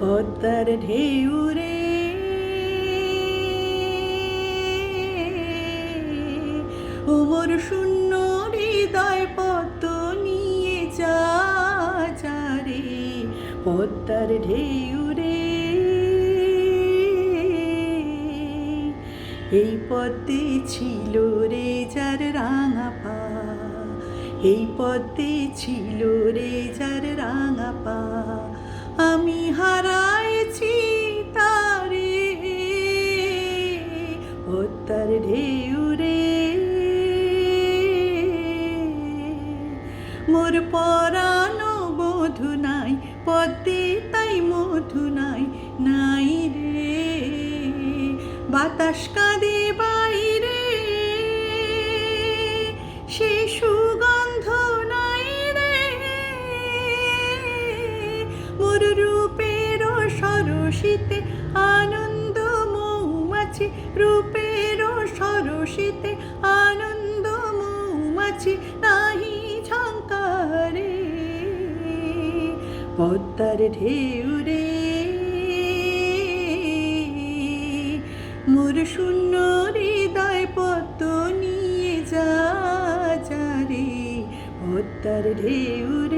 পদ্মার ঢেউ রে ওমর শূন্য হৃদয় পদ্ম নিয়ে যা রে পদ্মার ঢেউ রে এই পদ্মে ছিল রে যার রাঙা পা। এই পদ্মে ছিল রে যার রাঙা পা। আমি হারাইছি তারে পদ্মার ঢেউ রে। মোর পরানো বধু নাই, পদ্মে তাই মধু নাই নাই রে। বাতাস কাঁদে মোর রূপের সরসিতে আনন্দ মৌমাছি, রূপের সরসিতে আনন্দ মৌমাছি, নাহি ঝঙ্কারে। পদ্মার ঢেউ রে মোর শূন্য হৃদয় পদ্ম নিয়ে যা রে। পদ্মার ঢেউ রে